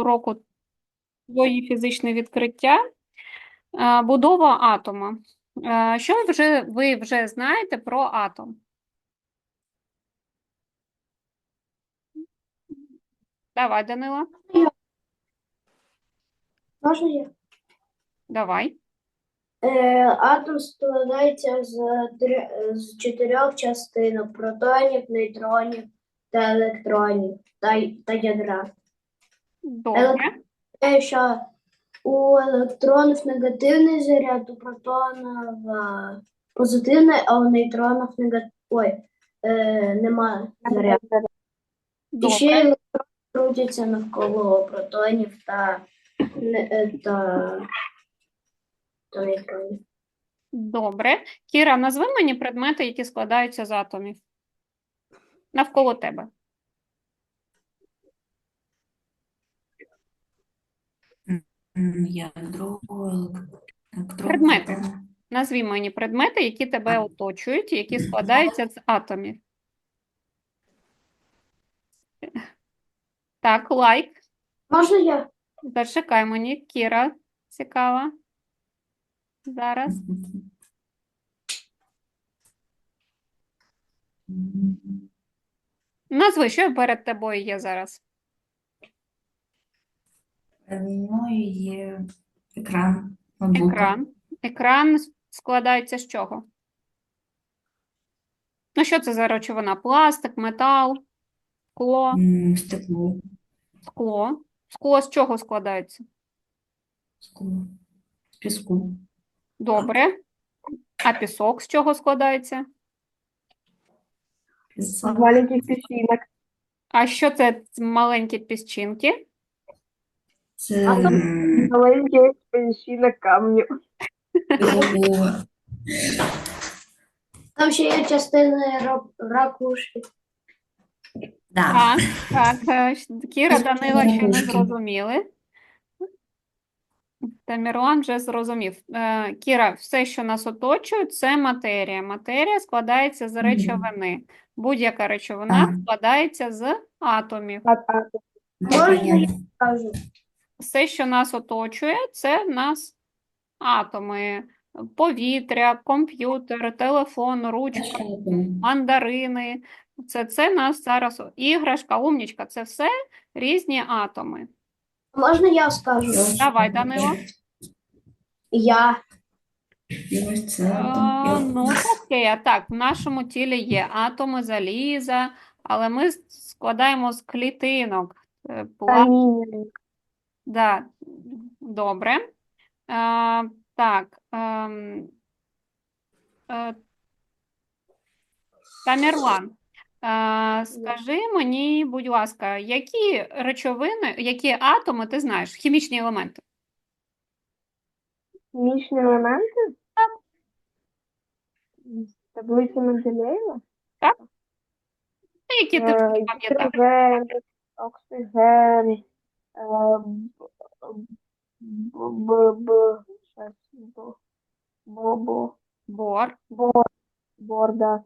уроку твої фізичне відкриття. Е, Будова атома. Е, Що вже ви вже знаєте про атом? Давай, Данила, Можна я? давай. Е, атом складається з, три- з чотирьох частинок: протонів, нейтронів та електронів та, та ядра. Добре. Те, що у електронів негативний заряд, у протонів е, позитивний, а у нейтронів негативний. Ой, е, немає заряду. І ще Добре. електрони крутяться навколо протонів та, не- е, та, та нейтронів. Добре. Кіра, назви мені предмети, які складаються з атомів. Навколо тебе. Ядро, Предмети. Назві мені предмети, які тебе оточують, які складаються з атомів. Так, лайк. Можна я? Зачекай мені. Кіра, цікава. Зараз. Назви, що перед тобою є зараз? Мною є екран ноутбука. Екран. Екран складається з чого? Ну, що це за речовина? Пластик, метал, скло, М, Стекло, скло. Скло з чого складається? скло, з піску, Добре. А пісок з чого складається? пісок, маленьких песчинок. А що це маленькі піщинки? Це А там- м, Маленьких песчинок камню. Там ще є частини ра- ракушки. да. Так, так. е, Кіра, Данила ще не зрозуміли. Тамірлан вже зрозумів. Е, Кіра, все, що нас оточує, це матерія. Матерія складається з речовини. Будь-яка речовина складається з атомів. Можна понятно. Кажу. Все, що нас оточує, це в нас атоми. Повітря, комп'ютер, телефон, ручка, мандарини. Це, це нас зараз іграшка, умнічка. Це все різні атоми. Можна я скажу? Давай, Данило. Я. І ось це. Ну, таке. Так, в нашому тілі є атоми заліза, але ми складаємо з клітинок. Е, пла- каміння. Да, добре. А, так. ем, е, Тамірлан, а, скажи мені, будь ласка, які речовини, які атоми ти знаєш, хімічні елементи? Хімічні елементи? Так. Таблиця Менделєєва? Та, Які ти Е, пам'ятаєш? Оксиген, е, б, бо, бо, Бор, бор, бор, да,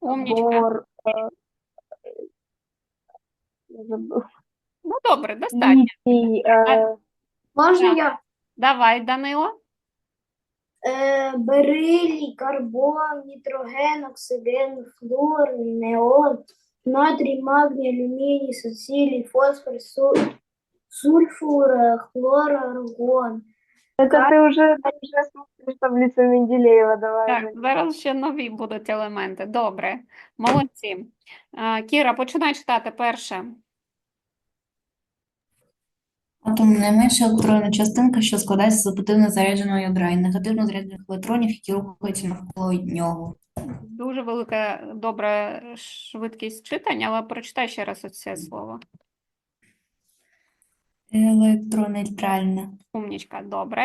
умнічка. бор, я забув. Ну, добре, достатньо. Е, Можна Так. я? Давай, Данило. Е, берилій, карбон, нітроген, оксиген, флуор, неон, натрій, магній, алюміній, сацилій, фосфор, су- сульфур, е, хлор, аргон. Это ты уже, ты уже смотришь таблицу Менделеева, давай. Так, Женя. зараз ще нові будуть елементи. Добре, молодці. А, Кіра, починай читати перше. Атом найменша електронна частинка, що складається з позитивно зарядженого ядра і негативно заряджених електронів, які рухаються навколо нього. Дуже велика, добра швидкість читання, але прочитай ще раз оце слово. Електронейтральна. Умнічка, добре.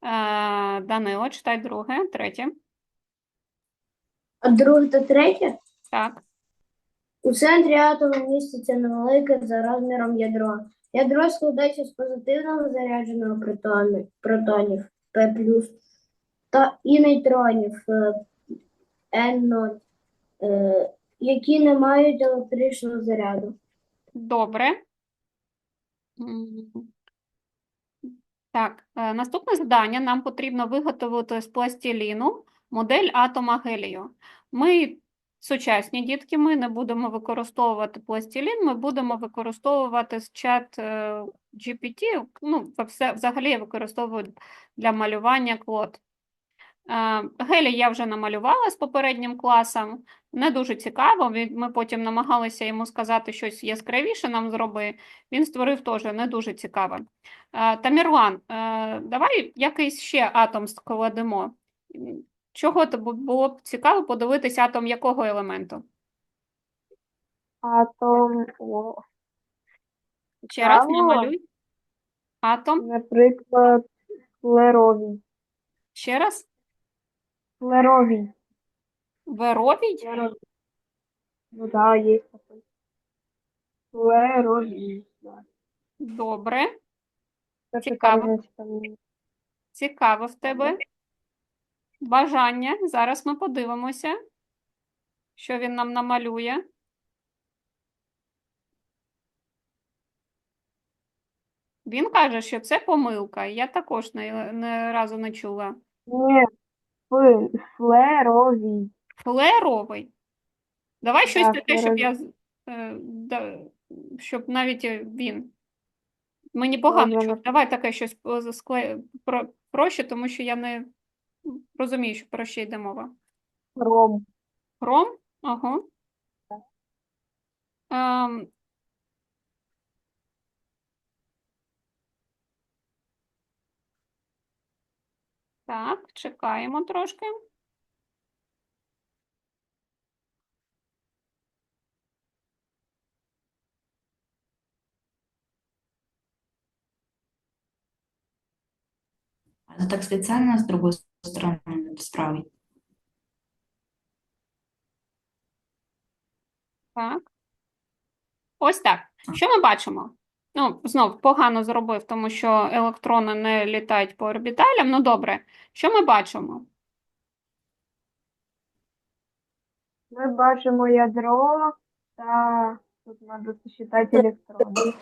А, Данило, читай друге, третє. А друге та третє? Так, У центрі атому міститься невелике за розміром ядро. Ядро складається з позитивного зарядженого протону- протонів П+, та і нейтронів е, N0, е, які не мають електричного заряду. добре. Так, е, наступне завдання. Нам потрібно виготовити з пластиліну модель атома гелію. Ми сучасні дітки, ми не будемо використовувати пластилін, ми будемо використовувати з чат е, GPT, ну, взагалі я використовую для малювання код. Е, Гелій я вже намалювала з попереднім класом. Не дуже цікаво. Ми потім намагалися йому сказати щось яскравіше нам зроби. Він створив теж не дуже цікаве. Е, Тамірлан, е, давай якийсь ще атом складемо. Чого було б цікаво подивитися атом якого елементу? Атом, Ще раз намалюй. Атом. наприклад, флеровий. Ще раз. Флеровий. Веровій. Флеровий. Ну да, є такий. Флеровий. Да. Добре. Це Цікаво. питання. Цікаво в тебе. Бажання. Зараз ми подивимося, що він нам намалює. Він каже, що це помилка. Я також не, не разу не чула. Ні, ф- флеровий. Флеровий. Давай щось Да, таке, щоб я з- е, да, щоб навіть е, він. Мені погано Добре, чути. Давай таке щось скле- про, проще, тому що я не розумію, що про що йде мова. Хром. Хром? Ага. Ем, так, чекаємо трошки. Это так специально с другой стороны справить. Так. Ось так. Що ми бачимо? Ну, знов погано зробив, тому що електрони не літають по орбіталям. Ну, добре. Що ми бачимо? Ми бачимо ядро та тут треба посчитати електрони.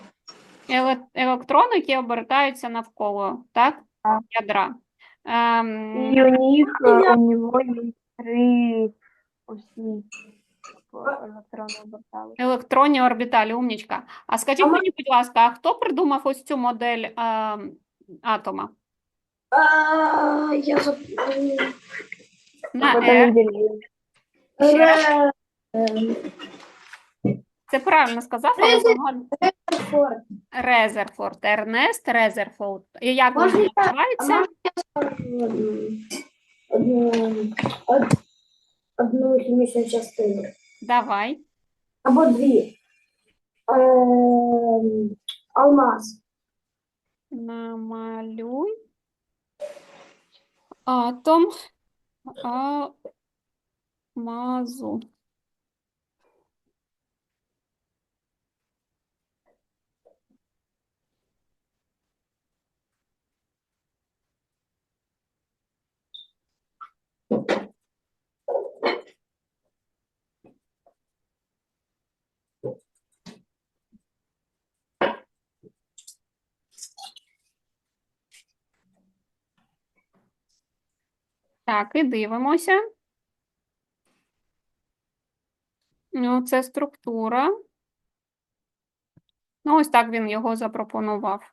Еле- Електрони, які обертаються навколо, так? Так. Ядра. Ем, І у них е, у нього є три осі по електрони обертали. електронні орбіталі, умнічка. А скажіть А мені, будь ласка, а хто придумав ось цю модель ем, атома? А, я заб- На Е. Ре- ем, Це правильно сказав, але Резер- Резерфорд, Ернест Резерфорд. І як Можна він називається? Одну, одну хімічну частину? Давай. Або дві. Ем, алмаз. Намалюй. Атом. Амазу. Так, і дивимося. Ну, це структура. Ну, ось так він його запропонував.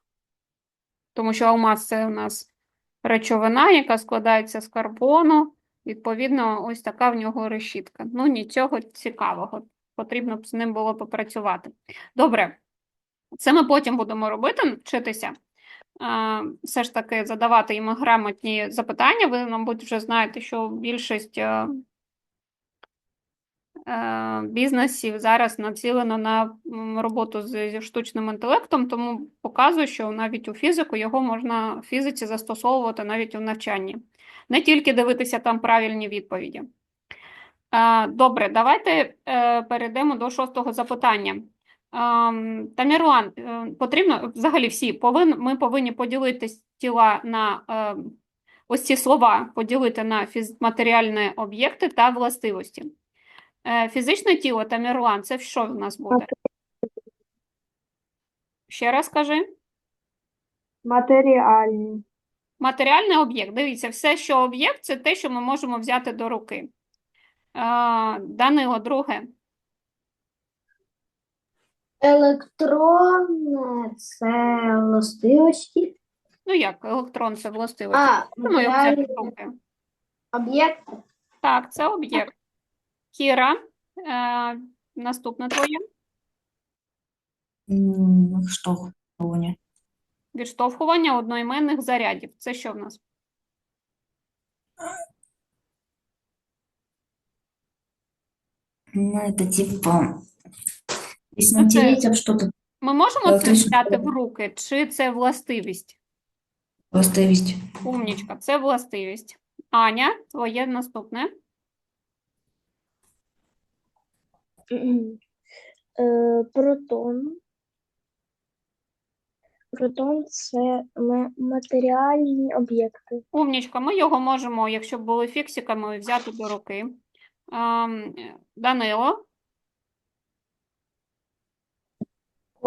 Тому що алмаз це у нас речовина, яка складається з карбону. Відповідно, ось така в нього решітка. Ну, нічого цікавого. Потрібно б з ним було попрацювати. Добре. Це ми потім будемо робити, вчитися. Все ж таки задавати їм грамотні запитання. Ви, мабуть, вже знаєте, що більшість е, е, бізнесів зараз націлено на роботу зі штучним інтелектом, тому показую, що навіть у фізику його можна в фізиці застосовувати навіть у навчанні. Не тільки дивитися там правильні відповіді. Е, Добре, давайте перейдемо до шостого запитання. Тамірлан, е, потрібно взагалі всі повин, ми повинні поділити тіла на е, ось ці слова поділити на матеріальні об'єкти та властивості. Е, Фізичне тіло Тамірлан, це що в нас буде? Ще раз кажи. Матеріальні. Матеріальний об'єкт. Дивіться, все, що об'єкт, це те, що ми можемо взяти до руки. Данило, друге. Електронне це властивості. Ну як, електрон це властивості. А, взяти в руки. об'єкт. Так, це об'єкт. Кіра, е, наступне твоє. Штовхування. Відштовхування одноіменних зарядів. Це що в нас? Ну, это типа, если натереть об что-то, Ми можемо це взяти в руки, чи це властивість? властивість. Умнічка, це властивість. Аня, твоє наступне. Е, Протон. Протон це матеріальні об'єкти. Умнічка, ми його можемо, якщо б були фіксиками, взяти до руки. Ем, Данило,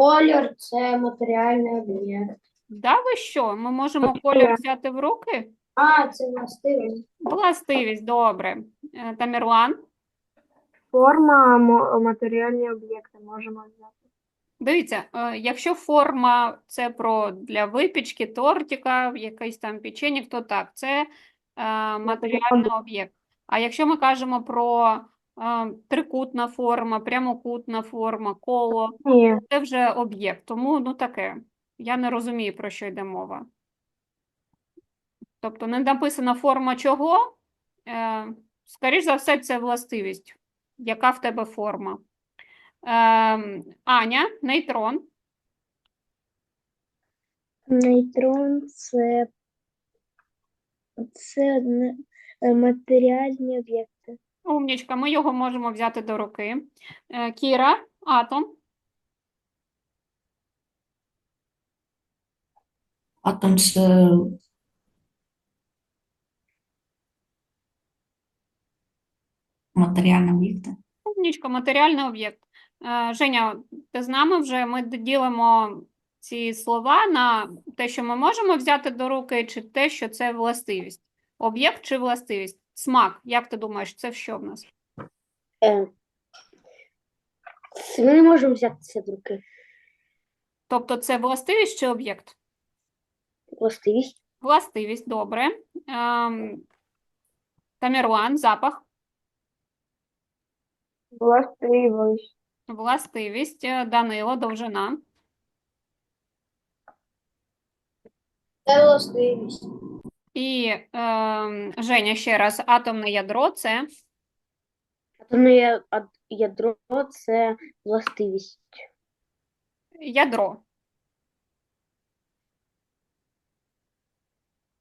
Колір це матеріальний об'єкт. да ви що? Ми можемо колір взяти в руки? А, це властивість. Властивість, добре. Е, Тамірлан, Форма, мо- матеріальні об'єкти можемо взяти. дивіться, е, якщо форма це про для випічки, тортика, якийсь там печенік, то так, це е, матеріальний об'єкт. А якщо ми кажемо про трикутна форма, прямокутна форма, коло, Ні, це вже об'єкт, тому ну таке. Я не розумію, про що йде мова. Тобто не написана форма чого, е, скоріш за все, це властивість. Яка в тебе форма? Е, Аня, нейтрон. Нейтрон це, це е, матеріальні об'єкти. Умнічка, ми його можемо взяти до руки. Е, Кіра, атом. Атом це матеріальні об'єкти. Умнічка, матеріальний об'єкт. Е, Женя, ти з нами вже ми ділимо ці слова на те, що ми можемо взяти до руки, чи те, що це властивість. Об'єкт чи властивість? Смак, як ти думаєш, це що в нас? Е, Ми не можемо взяти це в руки. Тобто це властивість чи об'єкт? Властивість. Властивість, добре. Ем, Тамірлан, запах. властивість. Властивість. Е, Данило, довжина. Це властивість. І ем, Женя, ще раз, атомне ядро це Атомне ядро це властивість. ядро.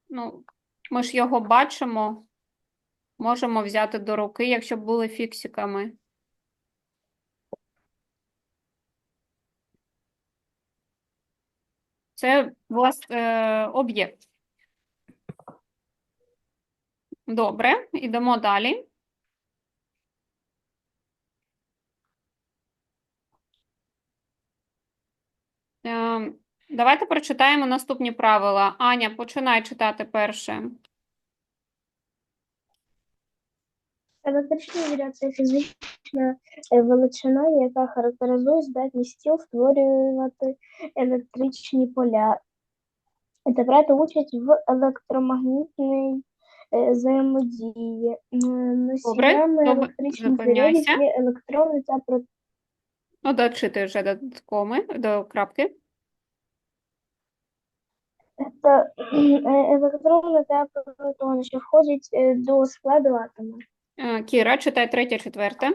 Ну, ми ж його бачимо, можемо взяти до руки, якщо б були фіксиками. Це влас... е, об'єкт. Добре, йдемо далі. Е, Давайте прочитаємо наступні правила. Аня, починай читати перше. Електричний заряд це фізична е, величина, яка характеризує здатність тіл створювати електричні поля та брати участь в електромагнітній взаємодії. М, Носіями добре, електричних зарядів зупиняйся. є електрони та протони. Ну, дочити вже до коми, до крапки. Та е, електрони та протони, що входять е, до складу атома. Е, Кіра, читай третє, четверте.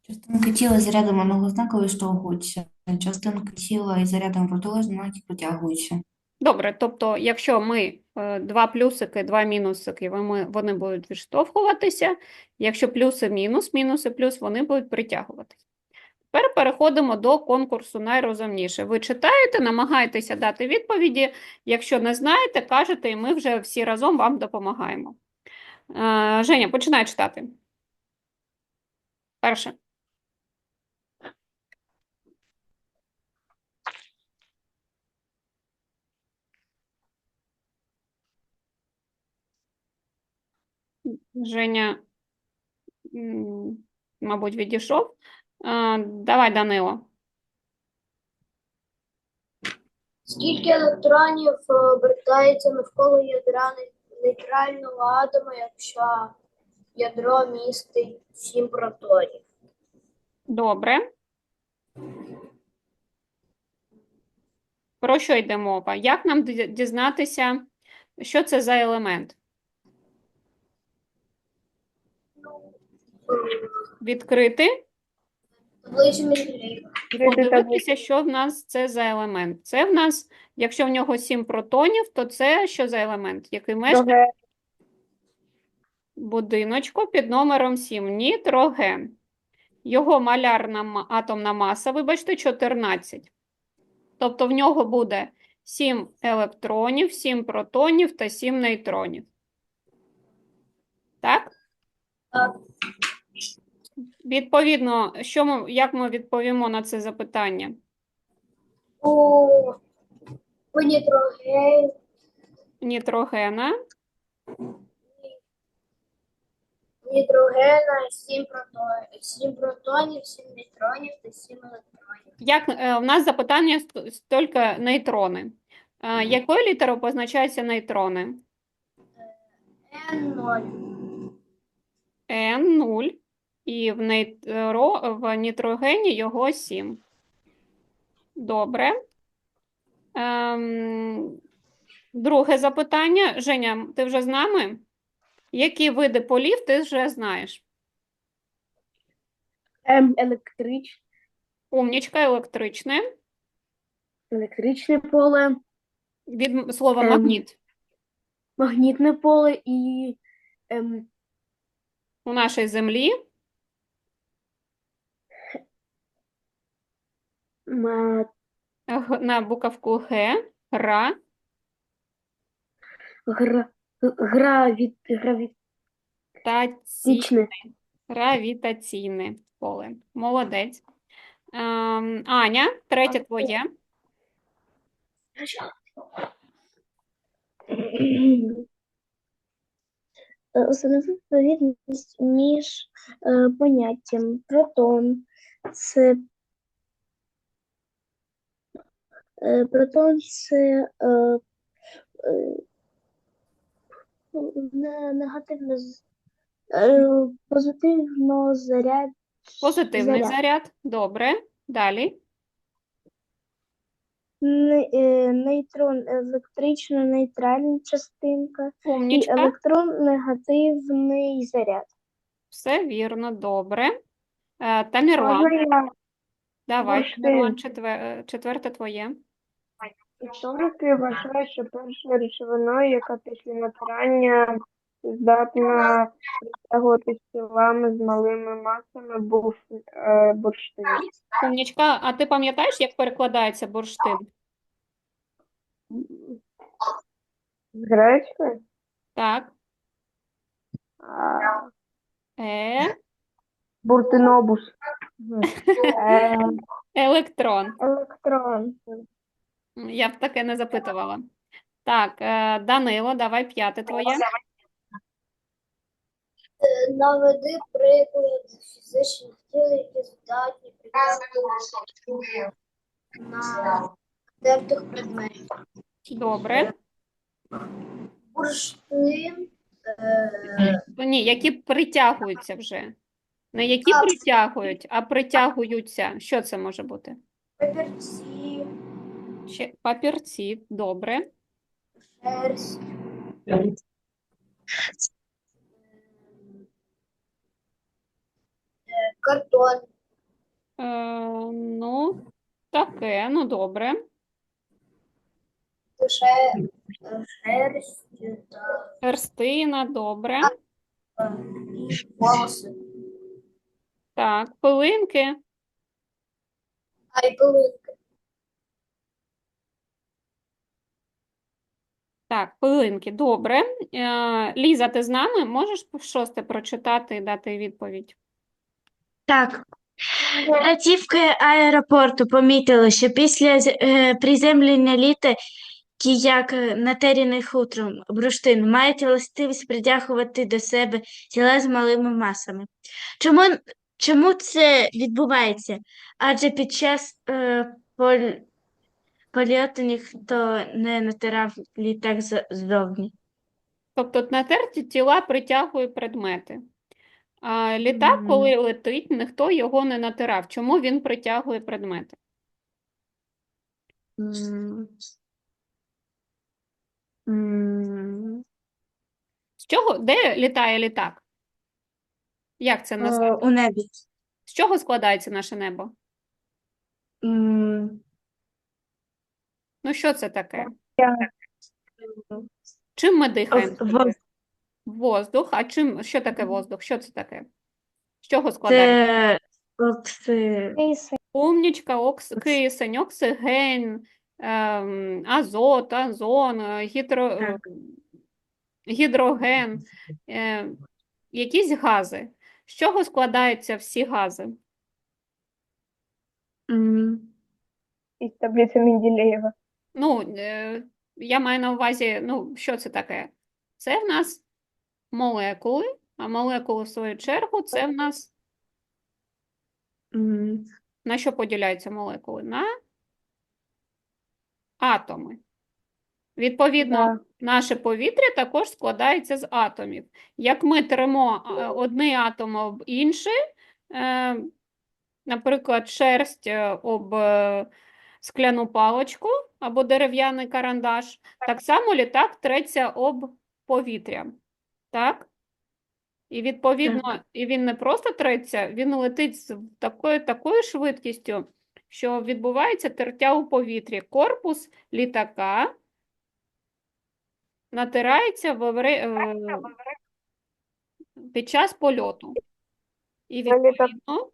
Частинки тіла з зарядом однознаково штовхуються. Частинки тіла із зарядом протилежного притягуються. Добре, тобто, якщо ми е, два плюсики, два мінусики, вони, будуть відштовхуватися. Якщо плюси мінус, мінуси плюс, вони будуть притягуватися. Тепер переходимо до конкурсу найрозумніше. Ви читаєте, намагаєтеся дати відповіді. Якщо не знаєте, кажете, і ми вже всі разом вам допомагаємо. Е, Женя, починай читати. Перше. Женя, мабуть, відійшов. Давай, Данило. Скільки електронів е, обертається навколо ядра нейтрального атома, якщо ядро містить 7 протонів? Добре. Про що йде мова? Як нам дізнатися, що це за елемент? Відкрити. Подивитися, що в нас це за елемент. Це в нас, якщо в нього 7 протонів, то це що за елемент? Який мешкає будиночку під номером 7? Нітроген. Його малярна атомна маса, вибачте, 14. Тобто в нього буде 7 електронів, 7 протонів та 7 нейтронів. Так? Так. Відповідно, що ми, як ми відповімо на це запитання? У, у нітроген, Нітрогена. нітрогена 7 протонів, 7 протонів, 7 нейтронів та 7 електронів. Як е, в нас запитання ст- нейтрони. Е, якою літерою позначаються нейтрони? N0. N0. І в, нейтро, в нітрогені його 7. Добре. Ем, друге запитання. Женя, ти вже з нами? Які види полів ти вже знаєш? М, електрич, Умнічка, електричне. електричне поле, Від слова Ем. магніт. магнітне поле і ем, У нашій землі ма- г- на буковку Г, гра, гра, граві, гравітичне. таці, гравітаційне поле. Молодець. Ем, Аня, третє твоє. Е, відповідність між е, поняттям протон, це е, протон це е, е, негативно е, позитивно заряд, Позитивний заряд. заряд. Добре. Далі. Е, нейтрон електрично нейтральна частинка і електрон негативний заряд. Все вірно, добре. Е, Тамірлан, давай. Тамірлан, четвер... четверте твоє. Історики вважають, що першою речовиною, яка після натирання здатна притягуватись тілами з малими масами, був е, бурштин. Умнічка, а ти пам'ятаєш, як перекладається бурштин? З гречки? Так. А, Е, буртинобус. Е, електрон. Електрон. Я б таке не запитувала. Так, е, Данило, давай п'яте твоє. Е, Наведи приклад фізичних тіл, які здатні притягувати на предметів. Добре. Бурштин, е, Ні, які притягуються вже. Не які А. притягують, а притягуються. Що це може бути? папірці, Ще папірці. Добре. шерсть, картон, Е, ну, таке, ну добре. ше- е, шерсть та Перстина, добре. е, волоси. Так, пилинки. А й пилинки. Так, пилинки, добре. Е, Ліза, ти з нами? Можеш шосте прочитати і дати відповідь? Так. Працівки аеропорту помітили, що після е, приземлення літа як е, натеряний хутром бурштин, мають властивість притягувати до себе тіла з малими масами. Чому, чому це відбувається? Адже під час е, поль, польоту ніхто не натирав літак ззовні. Тобто натерті тіла притягує предмети. А літак, Мгм. коли летить, ніхто його не натирав. Чому він притягує предмети? М. М. З чого, де літає літак? Як це Е, назвати? У небі. З чого складається наше небо? М. Ну, що це таке? Я- Чим ми дихаємо? Воз- Воздух. А чим, що таке воздух? Що це таке? З чого складається? Це. Умнічка, окс, кисень, оксиген, ем, азот, озон, гідро, е, гідроген, е, якісь гази. З чого складаються всі гази? Із таблиці Менделєєва. Ну, е, я маю на увазі, ну, що це таке? Це в нас молекули, а молекули, в свою чергу, це в нас на що поділяються молекули? На атоми. Відповідно, Да. наше повітря також складається з атомів. Як ми тремо е, одний атом об інший, е, наприклад, шерсть е, об скляну паличку або дерев'яний карандаш, так само літак треться об повітря. Так? І відповідно, і він не просто треться, він летить з такою, такою швидкістю, що відбувається тертя у повітрі. Корпус літака натирається в е, під час польоту. І відповідно,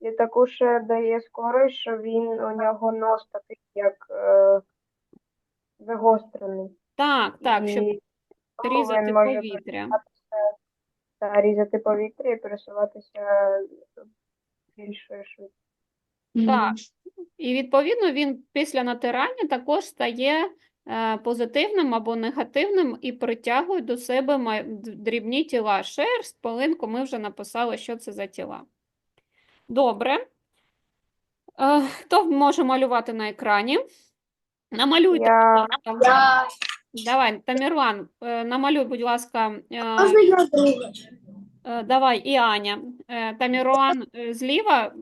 Дає, літаку ще дає скорость, що він у нього нос такий, як е, загострений. так, так, щоб І тому різати він може повітря. та різати повітря і пересуватися більшою швидкістю. Так. І відповідно він після натирання також стає е, позитивним або негативним і притягує до себе дрібні тіла. Шерсть, пилинку, ми вже написали, що це за тіла. Добре. Е, Хто може малювати на екрані? Намалюйте, Я ласка. Давай, Тамірлан, е, намалюй, будь ласка, Можна я друга? Давай, і Аня. Е, Таміруан е, зліва,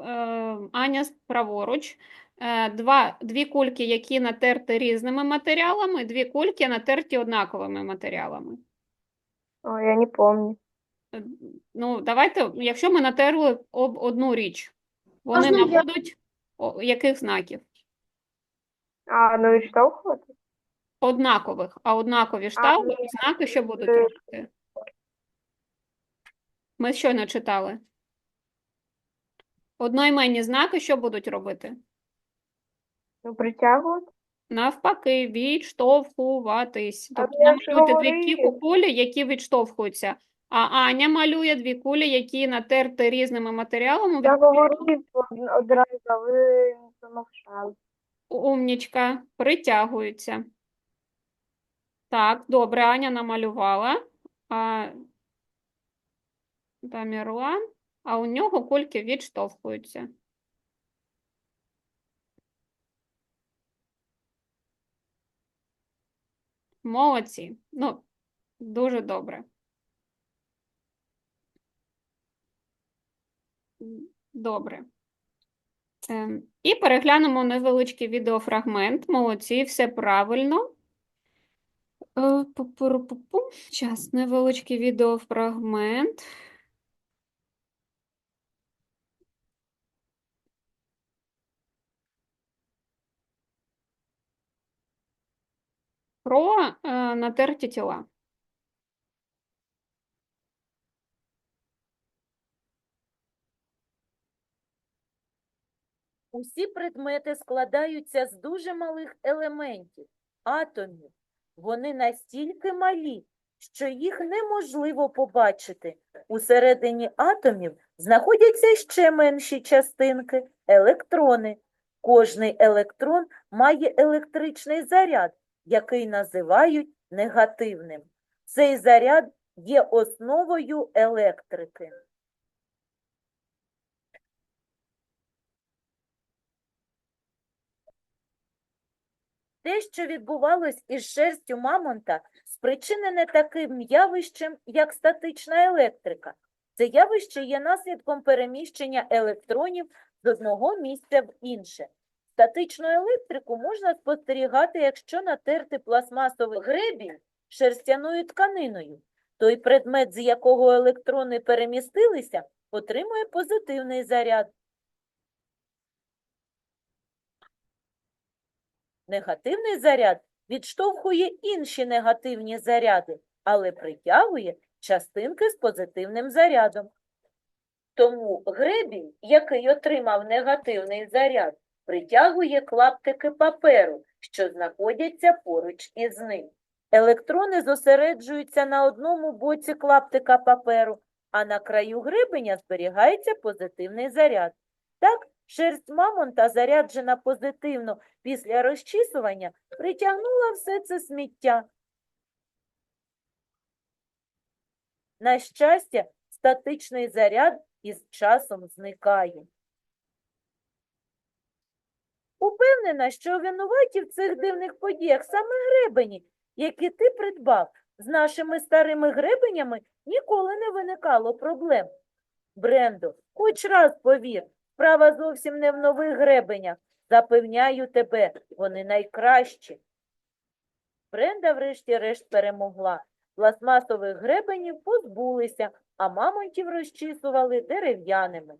Аня праворуч. Два, дві кульки, які натерті різними матеріалами, дві кульки натерті однаковими матеріалами. О, я не пам'ятаю. Е, Ну, давайте, якщо ми натерли об одну річ, вони Можна я- набудуть о, яких знаків? А, ну відштовхувати? Однакових, а однакові штавли і знаки що будуть е, робити? Ми щойно читали. Одноіменні знаки що будуть робити? Ну, притягувати? Навпаки, відштовхуватись. Тобто я ж намалюйте дві кі- говорила. кулі, які відштовхуються. А Аня малює дві кулі, які натерті різними матеріалами. Я говорив одразу, а ви замовчали. Умнічка, притягуються. Так, добре, Аня намалювала. А Тамірлан, а у нього кульки відштовхуються. Молодці. Ну, дуже добре. Добре. Ем, І переглянемо невеличкий відеофрагмент. Молодці, все правильно. Е. Час, невеличкий відеофрагмент. Про е, натерті тіла. Усі предмети складаються з дуже малих елементів, атомів. Вони настільки малі, що їх неможливо побачити. Усередині атомів знаходяться ще менші частинки – електрони. Кожний електрон має електричний заряд, який називають негативним. Цей заряд є основою електрики. Те, що відбувалось із шерстю мамонта, спричинене таким явищем, як статична електрика. Це явище є наслідком переміщення електронів з одного місця в інше. Статичну електрику можна спостерігати, якщо натерти пластмасовий гребінь шерстяною тканиною. Той предмет, з якого електрони перемістилися, отримує позитивний заряд. Негативний заряд відштовхує інші негативні заряди, але притягує частинки з позитивним зарядом. Тому гребінь, який отримав негативний заряд, притягує клаптики паперу, що знаходяться поруч із ним. Електрони зосереджуються на одному боці клаптика паперу, а на краю гребеня зберігається позитивний заряд. Так, шерсть мамонта, заряджена позитивно після розчісування, притягнула все це сміття. На щастя, статичний заряд із часом зникає. Упевнена, що винуваті в цих дивних подіях саме гребені, які ти придбав. З нашими старими гребенями ніколи не виникало проблем. Брендо, хоч раз повір, справа зовсім не в нових гребенях. Запевняю тебе, вони найкращі. Бренда врешті-решт перемогла. Пластмасових гребенів позбулися, а мамонтів розчісували дерев'яними.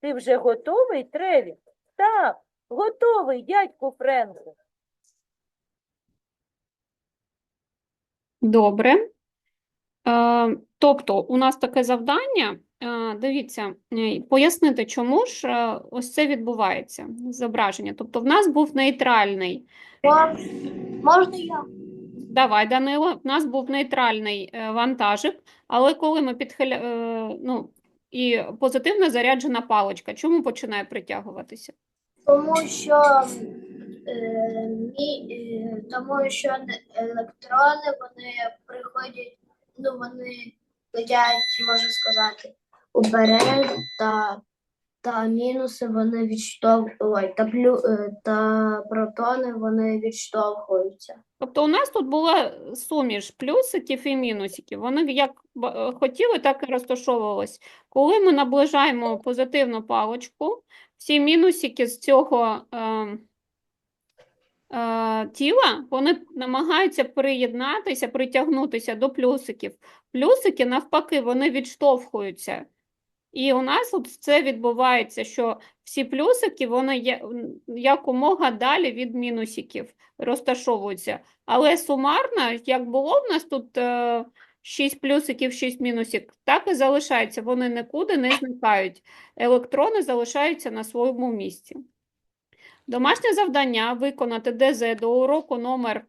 Ти вже готовий, Треві? Так, готовий, дядьку Френку. Добре. Е, тобто, у нас таке завдання. Дивіться, е, пояснити, чому ж е, ось це відбувається зображення. Тобто, в нас був нейтральний. Можна я? Давай, Данило, в нас був нейтральний е, вантажик, але коли ми підхиля... ну, і позитивно заряджена паличка, чому починає притягуватися? Тому що, е, мі, е, тому що електрони вони приходять, ну вони летять, можна сказати, уперед, та, та мінуси вони відштовхують, та, плю, е, та протони вони відштовхуються. Тобто у нас тут була суміш плюсиків і мінусиків. Вони як е, хотіли, так і розташовувались. Коли ми наближаємо позитивну паличку, всі мінусики з цього е, е, тіла, вони намагаються приєднатися, притягнутися до плюсиків. Плюсики, навпаки, вони відштовхуються. І у нас от це відбувається, що всі плюсики, вони є якомога далі від мінусиків розташовуються. Але сумарно, як було в нас тут е, 6 плюсиків, 6 мінусів, так і залишається. Вони нікуди не зникають. Електрони залишаються на своєму місці. Домашнє завдання виконати ДЗ до уроку номер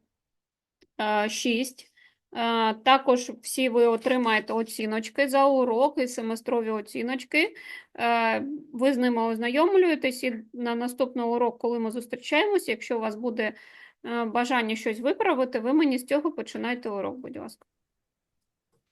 е, 6. Е, Також всі ви отримаєте оціночки за урок і семестрові оціночки. Е, Ви з ними ознайомлюєтесь і на наступний урок, коли ми зустрічаємося, якщо у вас буде е, бажання щось виправити, ви мені з цього починайте урок, будь ласка.